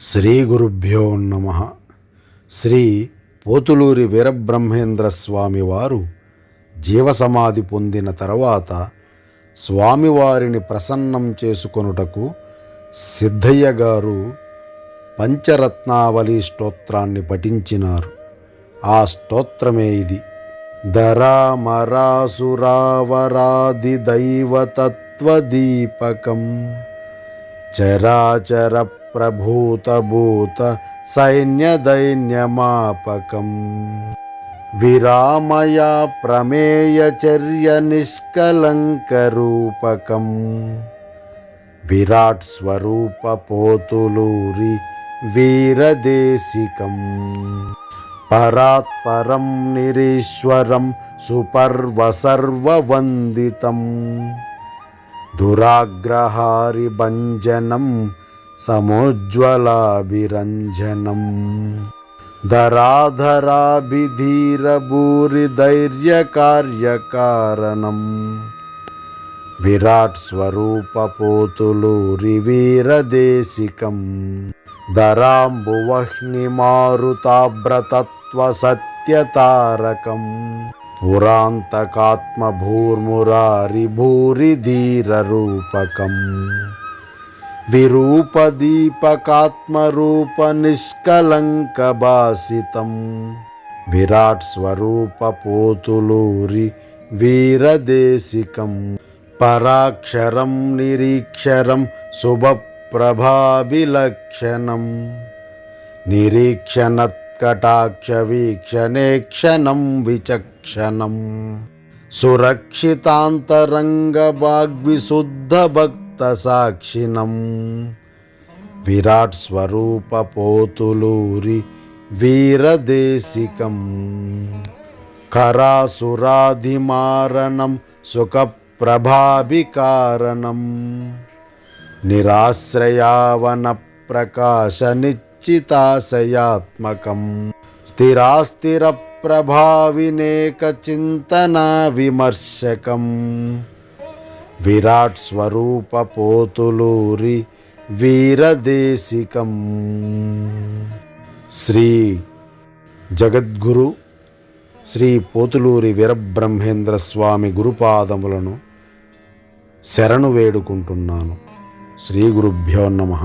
శ్రీ గురుభ్యో నమ. శ్రీ పోతులూరి వీరబ్రహ్మేంద్ర స్వామి వారు జీవసమాధి పొందిన తర్వాత స్వామివారిని ప్రసన్నం చేసుకొనుటకు సిద్ధయ్య గారు పంచరత్నావళి స్తోత్రాన్ని పఠించినారు. ఆ స్తోత్రమే ఇది. ధరామరాసురావరాది దైవతత్వదీపకం చరాచర ప్రభూతభూత సైన్యదైన్యమాపకం విరామయా ప్రమేయచర్య నిష్కలంకరూపకం విరాట్ స్వరూప పోతులూరి వీరదేశికం పరాత్పరం నిరీశ్వరం సుపర్వసర్వవందితం దురాగ్రహారిభంజనం సమోజ్వలాభిరంజనం. ధరాధరాభిధీరభూరిధైర్యకార్యకారణం విరాట్ స్వరూపపోతులూరి వీరదేశికం ధరాంబువహ్నిమారుతాభ్రతత్వ సత్యతారకం పురాంతకాత్మభూర్మురారి భూరిధీరరూపకం విరూపదీపకాత్మరూపనిష్కలంకభాసితం విరాట్ స్వరూపపోతులూరి వీరదేశికం పరాక్షరం నిరీక్షరం శుభప్రభాభిలక్షణం క్షణం విచక్షణం. సురక్షితాంతరంగ వాగ్విశుద్ధ భక్త సాక్షిణం విరాట్ స్వరూప పోతులూరి వీరదేశికం. కరాసురాధిమారణం సుఖప్రభాభికారణం నిరాశ్రయావన ప్రకాశ నిశ్చితాశయాత్మకం స్థిరాస్థిర ప్రభావినేక చింతనా విమర్శకం విరాట్ స్వరూప పోతులూరి వీరదేశికం శ్రీ జగద్గురు శ్రీ పోతులూరి వీరబ్రహ్మేంద్ర స్వామి గురుపాదములను శరణు వేడుకుంటున్నాను. శ్రీ గురుభ్యో నమః.